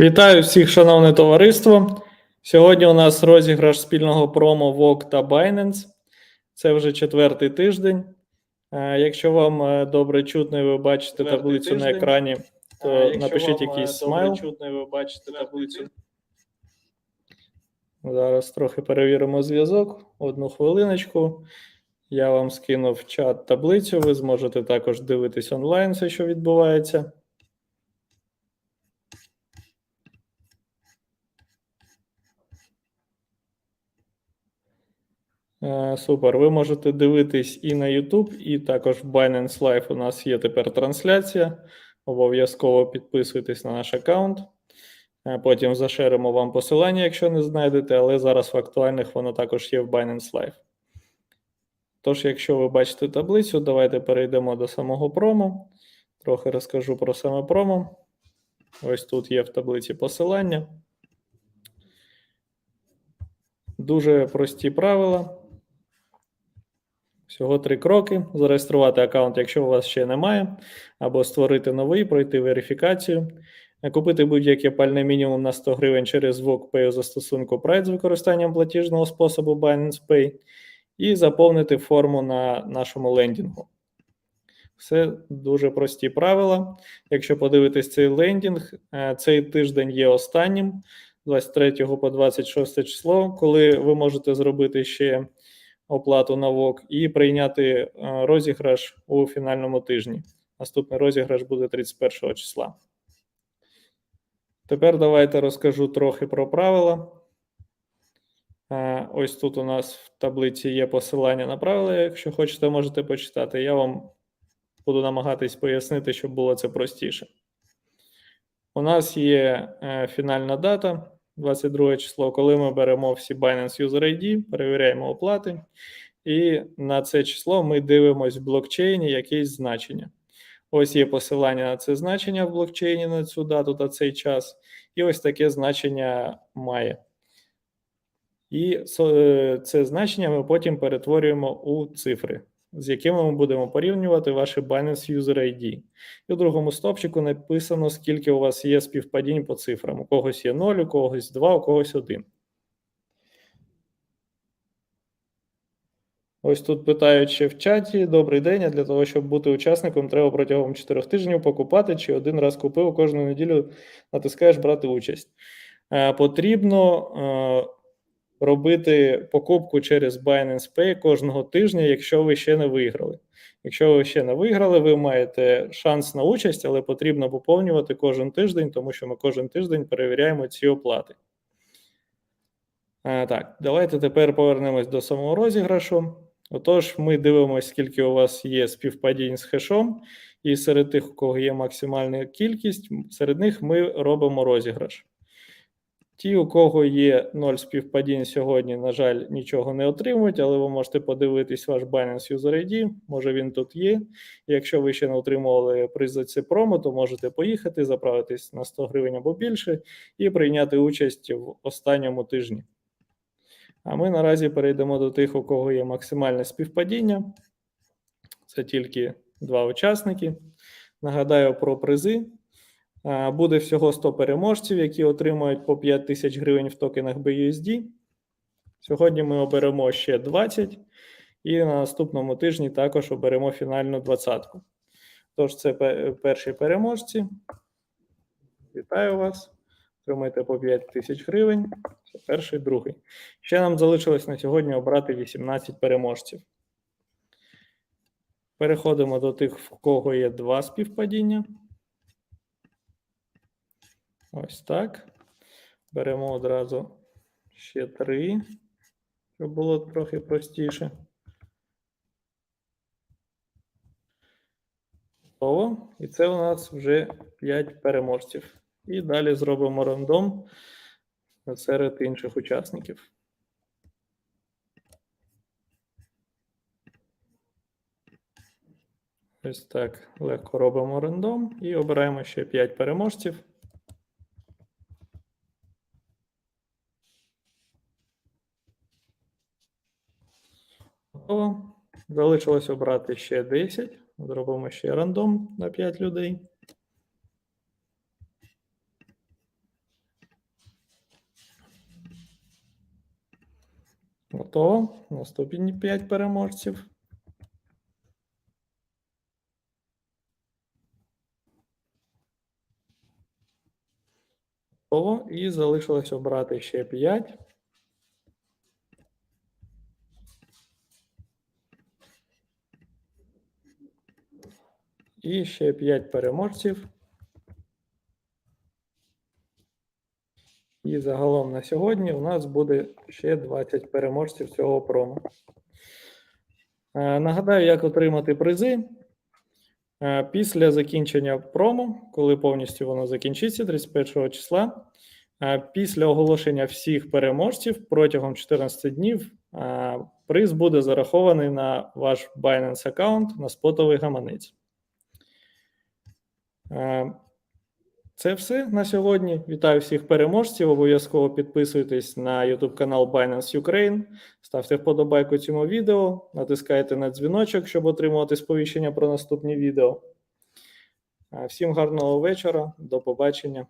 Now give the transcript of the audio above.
Вітаю всіх, шановне товариство. Сьогодні у нас розіграш спільного промо VOG та Binance. Це вже четвертий тиждень. Е, Якщо вам е, добре чутно і ви бачите Четвертий таблицю на екрані, то Е, якщо напишіть якийсь добре смайл. чутно, і ви бачите таблицю. Зараз трохи перевіримо зв'язок. Одну хвилиночку. Я вам скинув в чат таблицю. Ви зможете також дивитись онлайн, все, що відбувається. Супер. Ви можете дивитись і на YouTube, і також в Binance Live у нас є тепер трансляція. Обов'язково підписуйтесь на наш аккаунт. Е, Потім зашеримо вам посилання, якщо не знайдете, але зараз в актуальних воно також є в Binance Live. Тож, якщо ви бачите таблицю, давайте перейдемо до самого промо. Трохи розкажу про саме промо. Ось тут є в таблиці посилання. Дуже прості правила. Всього три кроки: зареєструвати аккаунт, якщо у вас ще немає, або створити новий, пройти верифікацію, купити будь-яке пальне мінімум на 100 гривень через VOG у застосунку Pride з використанням платіжного способу Binance Pay, і заповнити форму на нашому лендінгу. Все дуже прості правила. Якщо подивитись цей лендінг, е, цей тиждень є останнім, 23 по 26 число, коли ви можете зробити ще оплату на ВОК і прийняти е, розіграш у фінальному тижні. Наступний розіграш буде 31 числа. Тепер давайте розкажу трохи про правила. Е, Ось тут у нас в таблиці є посилання на правила. Якщо хочете, можете почитати. Я вам буду намагатись пояснити, щоб було це простіше. У нас є е, фінальна дата, 22 число, коли ми беремо всі Binance User ID, перевіряємо оплати, і на це число ми дивимось в блокчейні якесь значення. Ось є посилання на це значення в блокчейні на цю дату та цей час, і ось таке значення має. І е, це значення ми потім перетворюємо у цифри, з якими ми будемо порівнювати ваші Binance User ID. І у другому стопчику написано, скільки у вас є співпадінь по цифрам. У когось є 0, у когось 2, у когось 1. Ось тут питають ще в чаті: добрий день. А для того, щоб бути учасником, треба протягом 4 тижнів покупати, чи один раз купив кожну неділю натискаєш брати участь. Е, потрібно е, робити покупку через Binance Pay кожного тижня, якщо ви ще не виграли. Якщо ви ще не виграли, ви маєте шанс на участь, але потрібно поповнювати кожен тиждень, тому що ми кожен тиждень перевіряємо ці оплати. Е, Так, давайте тепер повернемось до самого розіграшу. Отож, ми дивимося, скільки у вас є співпадінь з хешом, і серед тих, у кого є максимальна кількість, серед них ми робимо розіграш. Ті, у кого є 0 співпадінь сьогодні, на жаль, нічого не отримують, але ви можете подивитись ваш Binance User ID, може він тут є. Якщо ви ще не отримували приз промо, то можете поїхати, заправитись на 100 гривень або більше і прийняти участь в останньому тижні. А ми наразі перейдемо до тих, у кого є максимальне співпадіння. Це тільки два учасники. Нагадаю про призи. А, Буде всього 100 переможців, які отримають по 5 тисяч гривень в токенах BUSD. Сьогодні ми оберемо ще 20, і на наступному тижні також оберемо фінальну двадцятку. Тож, це перші переможці. Вітаю вас. Отримаєте по 5 тисяч гривень. Це перший, другий. Ще нам залишилось на сьогодні обрати 18 переможців. Переходимо до тих, в кого є два співпадіння. Ось так. Беремо одразу ще три, щоб було трохи простіше. Готово. І це у нас вже 5 переможців. І далі зробимо рандом серед інших учасників. Ось так легко робимо рандом і обираємо ще 5 переможців. Залишилось обрати ще 10. Зробимо ще рандом на 5 людей. Готово. Наступні 5 переможців. Готово. І залишилось обрати ще 5. І ще 5 переможців. І загалом на сьогодні у нас буде ще 20 переможців цього промо. Е, Нагадаю, як отримати призи. Е, Після закінчення промо, коли повністю воно закінчиться 31 числа, е, після оголошення всіх переможців протягом 14 днів приз буде зарахований на ваш Binance аккаунт на спотовий гаманець. Е, Це все на сьогодні. Вітаю всіх переможців. Обов'язково підписуйтесь на YouTube канал Binance Ukraine, ставте вподобайку цьому відео, натискайте на дзвіночок, щоб отримувати сповіщення про наступні відео. Е, Всім гарного вечора, до побачення.